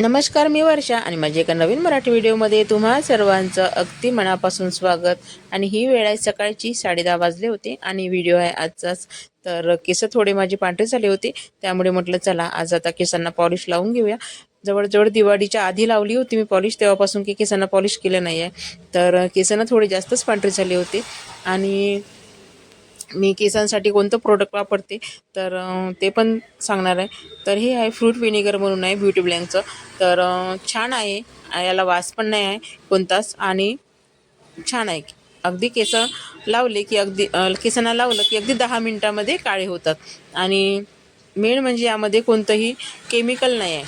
नमस्कार मी वर्षा आणि माझ्या एका नवीन मराठी व्हिडिओमध्ये तुम्हा सर्वांचं अगदी मनापासून स्वागत. आणि ही वेळ आहे सकाळची साडे दहा वाजले होते आणि व्हिडिओ आहे आजचाच. तर केस थोडे माझे पांढरे झाले होते त्यामुळे म्हटलं चला आज आता केसांना पॉलिश लावून घेऊया. जवळजवळ दिवाळीच्या आधी लावली होती मी पॉलिश तेव्हापासून की केसांना पॉलिश केलं नाही आहे तर केसांना थोडे जास्तच पांढरे झाले होते. आणि मी केसांसाठी कोणतं प्रोडक्ट वापरते तर ते पण सांगणार आहे. तर हे आहे फ्रूट विनेगर म्हणून आहे ब्युटी ब्लँकचं तर छान आहे. याला वास पण नाही आहे कोणताच आणि छान आहे. अगदी केस लावले की अगदी केसांना लावलं की अगदी दहा मिनटामध्ये काळे होतात. आणि मेन म्हणजे यामध्ये कोणतंही केमिकल नाही आहे.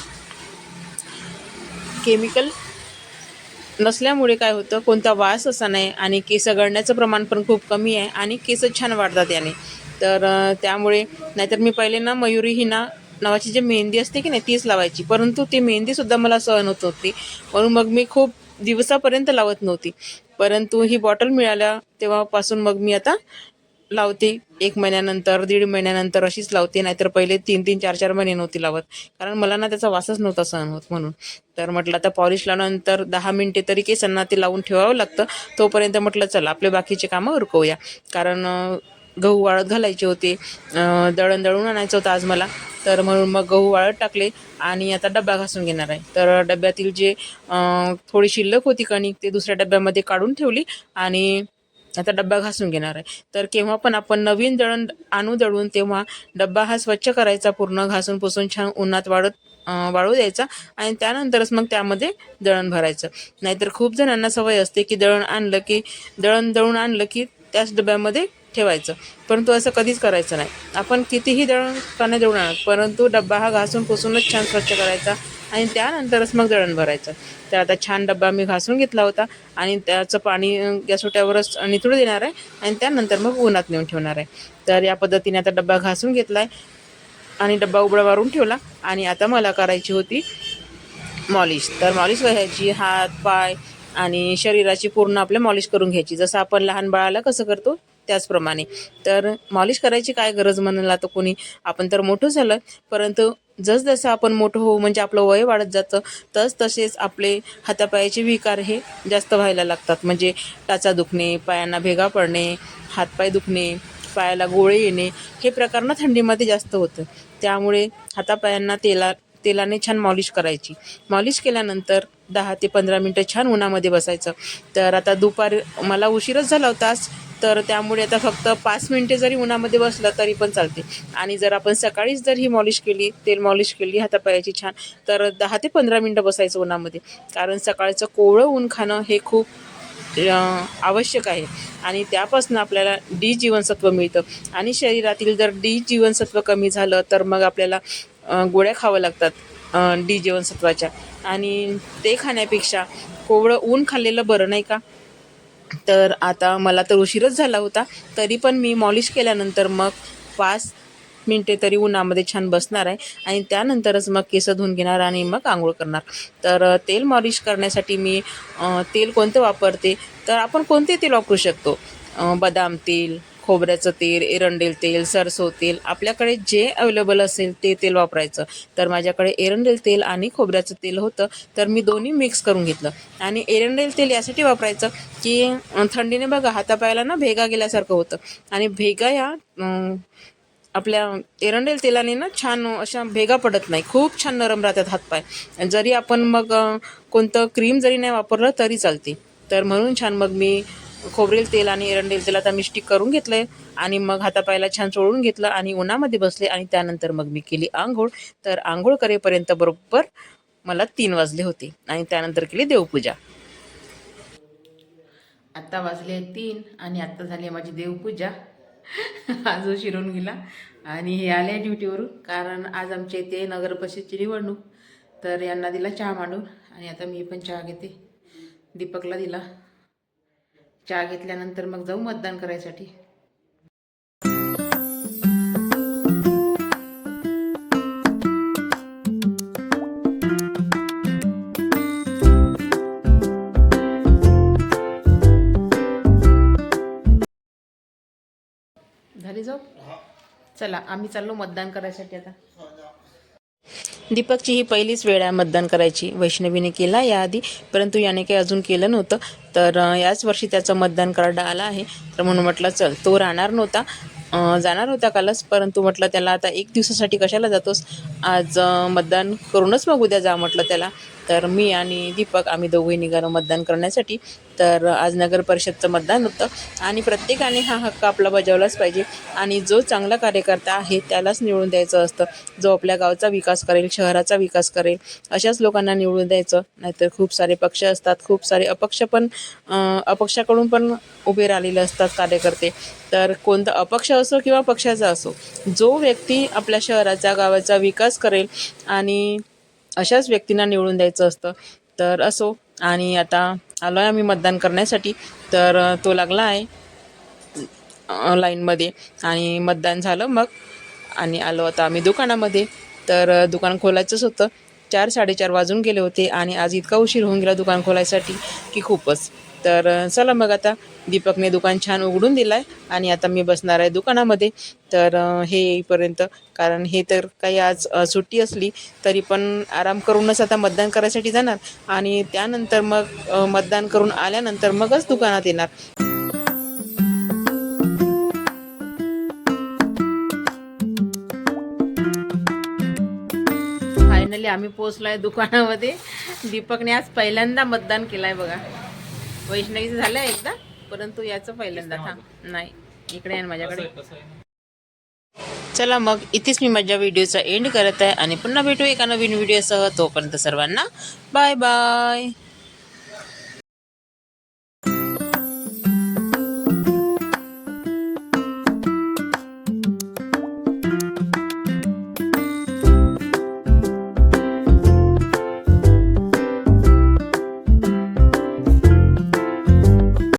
केमिकल नसल्यामुळे काय होतं कोणता वास असा नाही आणि केस गळण्याचं प्रमाण पण खूप कमी आहे आणि केस छान वाढतात याने. तर त्यामुळे नाहीतर मी पहिले ना मयुरी ही ना नावाची जी मेहंदी असते की नाही तीच लावायची. परंतु ती मेहंदीसुद्धा मला सहन होत होती म्हणून मग मी खूप दिवसापर्यंत लावत नव्हती. परंतु ही बॉटल मिळाल्या तेव्हापासून मग मी आता लावते. एक महिन्यानंतर दीड महिन्यानंतर अशीच लावते नाहीतर पहिले तीन तीन चार चार महिने नव्हती लावत. कारण मला ना त्याचा वासच नव्हता सहन होत म्हणून. तर म्हटलं आता पॉलिश लावल्यानंतर दहा मिनटे तरी केसांना ते लावून ठेवावं लागतं. तोपर्यंत म्हटलं चला आपले बाकीचे कामं उरकवूया कारण गहू वाळत घालायचे होते. दळण दळून आणायचं होतं आज मला. तर म्हणून मग गहू वाळत टाकले आणि आता डब्बा घासून घेणार आहे. तर डब्यातील जे थोडी शिल्लक होती कणिक ते दुसऱ्या डब्यामध्ये काढून ठेवली आणि आता डब्बा घासून घेणार आहे. तर केव्हा पण आपण नवीन दळण आणू दळून तेव्हा डब्बा हा स्वच्छ करायचा पूर्ण घासून पुसून छान उन्हात वाढत वाळू द्यायचा आणि त्यानंतरच मग त्यामध्ये दळण भरायचं. नाहीतर खूप जणांना सवय असते की दळण आणलं की दळण दळून आणलं की त्याच डब्यामध्ये ठेवायचं. परंतु असं कधीच करायचं नाही. आपण कितीही दळण का दळून आणत परंतु डब्बा हा घासून पुसूनच छान स्वच्छ करायचा. आणि त्यानंतरच मग दळण भरायचं. तर आता छान डब्बा मी घासून घेतला होता आणि त्याचं पाणी गॅसोट्यावरच निथळू देणार आहे आणि त्यानंतर मग उन्हात नेऊन ठेवणार आहे. तर या पद्धतीने आता डब्बा घासून घेतला आहे आणि डब्बा उबडा मारून ठेवला आणि आता मला करायची होती मॉलिश. तर मॉलिश व्हायची हात पाय आणि शरीराची पूर्ण आपल्या मॉलिश करून घ्यायची. जसं आपण लहान बाळाला कसं करतो त्याचप्रमाणे. तर मॉलिश करायची काय गरज म्हणाला तर कोणी? आपण तर मोठं झालं परंतु जसजसं आपण मोठं होऊ म्हणजे आपलं वय वाढत जातं तस तसेच आपले हातापायाचे विकार हे जास्त व्हायला लागतात. म्हणजे टाचा दुखणे पायांना भेगा पडणे हातपाय दुखणे पायाला गोळे येणे हे प्रकार ना थंडीमध्ये जास्त होतं. त्यामुळे हातापायांना तेला तेलाने छान मॉलिश करायची. मॉलिश केल्यानंतर दहा ते पंधरा मिनटं छान उन्हामध्ये बसायचं. तर आता दुपार मला उशीरच झाला होताच तर त्यामुळे आता फक्त पाच मिनटे जरी उन्हामध्ये बसलं तरी पण चालते. आणि जर आपण सकाळीच जर ही मॉलिश केली तेल मॉलिश केली हातापायाची छान तर दहा ते पंधरा मिनटं बसायचं उन्हामध्ये. कारण सकाळचं कोवळं ऊन खाणं हे खूप आवश्यक आहे. आणि त्यापासून आपल्याला डी जीवनसत्व मिळतं. आणि शरीरातील जर डी जीवनसत्व कमी झालं तर मग आपल्याला गोळ्या खाव्या लागतात डी जीवनसत्वाच्या आणि ते खाण्यापेक्षा कोवळं ऊन खाल्लेलं बरं नाही का? तर आता मला तर उशीरच झाला होता तरी पण मी मॉलिश केल्यानंतर मग पाच मिनटे तरी उन्हामध्ये छान बसणार आहे आणि त्यानंतरच मग केस धुवून घेणार आणि मग आंघोळ करणार. तर तेल मॉलिश करण्यासाठी मी तेल कोणतं वापरते? तर आपण कोणते तेल वापरू शकतो? बदाम तेल खोबऱ्याचं तेल एरंडेल तेल सरसो तेल आपल्याकडे जे अवेलेबल असेल ते तेल वापरायचं. तर माझ्याकडे एरंडेल तेल आणि खोबऱ्याचं तेल होतं तर मी दोन्ही मिक्स करून घेतलं. आणि एरंडेल तेल यासाठी वापरायचं की थंडीने बघा हातापायाला ना भेगा गेल्यासारखं होतं. आणि भेगा या आपल्या एरंडेल तेलाने ना छान अशा भेगा पडत नाही. खूप छान नरम राहतात हातपाय. जरी आपण मग कोणतं क्रीम जरी नाही वापरलं तरी चालते. तर म्हणून छान मग मी खोबरेल तेल आणि एरंडेल तेल आता मी स्टिक करून घेतलं आहे आणि मग हातापायला छान चोळून घेतलं आणि उन्हामध्ये बसले आणि त्यानंतर मग मी केली आंघोळ. तर आंघोळ करेपर्यंत बरोबर मला तीन वाजले होते आणि त्यानंतर केली देवपूजा. आत्ता वाजले तीन आणि आत्ता झाली आहे माझी देवपूजा. आज शिरून गेला आणि हे आले ड्युटीवरून कारण आज आमच्या इथे नगर परिषदची निवडणूक. तर यांना दिला चहा मांडून आणि आता मी पण चहा घेते. दीपकला दिला. चहा घेतल्यानंतर मग जाऊ मतदान करायसाठी. झाली जाऊ चला आम्ही चाललो मतदान करायसाठी आता. दीपकची ही पहिलीच वेळ आहे मतदान करायची. वैष्णवीने केला याआधी परंतु याने काही अजून केलं नव्हतं. तर याच वर्षी त्याचं मतदान कार्ड आलं आहे. तर म्हणून म्हटलं चल तो राहणार नव्हता. जाणार होता कालच परंतु म्हटलं त्याला आता एक दिवसासाठी कशाला जातोस? आज मतदान करूनच मग उद्या जा म्हटलं त्याला. तर मी आणि दीपक आम्ही दोघंही निघालो मतदान करण्यासाठी. तर आज नगर परिषदचं मतदान होतं. आणि प्रत्येकाने हा हक्क आपला बजावलाच पाहिजे. आणि जो चांगला कार्यकर्ता आहे त्यालाच निवडून द्यायचं असतं. जो आपल्या गावचा विकास करेल शहराचा विकास करेल अशाच लोकांना निवडून द्यायचं. नाहीतर खूप सारे पक्ष असतात खूप सारे अपक्ष पण अपक्षाकडून पण उभे राहिलेले असतात कार्यकर्ते. तर कोणता अपक्ष असो किंवा पक्षाचा असो जो व्यक्ती आपल्या शहराचा गावाचा विकास करेल आणि अशाच व्यक्तींना निवडून द्यायचं असतं. तर असो आणि आता आलो आहे आम्ही मतदान करण्यासाठी. तर तो लागला आहे लाईनमध्ये. आणि मतदान झालं मग आणि आलो आता आम्ही दुकानामध्ये. तर दुकान खोलायचंच होतं. चार साडेचार वाजून गेले होते आणि आज इतका उशीर होऊन गेला दुकान खोलायसाठी की खूपच. तर चला मग आता दीपकने दुकान छान उघडून दिलं आहे आणि आता मी बसणार आहे दुकानामध्ये. तर हे येईपर्यंत कारण हे तर काही आज सुट्टी असली तरी पण आराम करूनच आता मतदान करायसाठी जाणार आणि त्यानंतर मग मतदान करून आल्यानंतर मगच दुकानात येणार. फायनली आम्ही आहे दुकानामध्ये. दीपकने आज पहिल्यांदा मतदान केलंय बघा. वैष्णवीचं झालंय एकदा? परंतु याचं पहिल्यांदा था नाही इकडे माझ्याकडे. चला मग इथेच मी माझ्या व्हिडिओचा एंड करत आहे आणि पुन्हा भेटू एका नवीन व्हिडिओसह. तोपर्यंत सर्वांना बाय बाय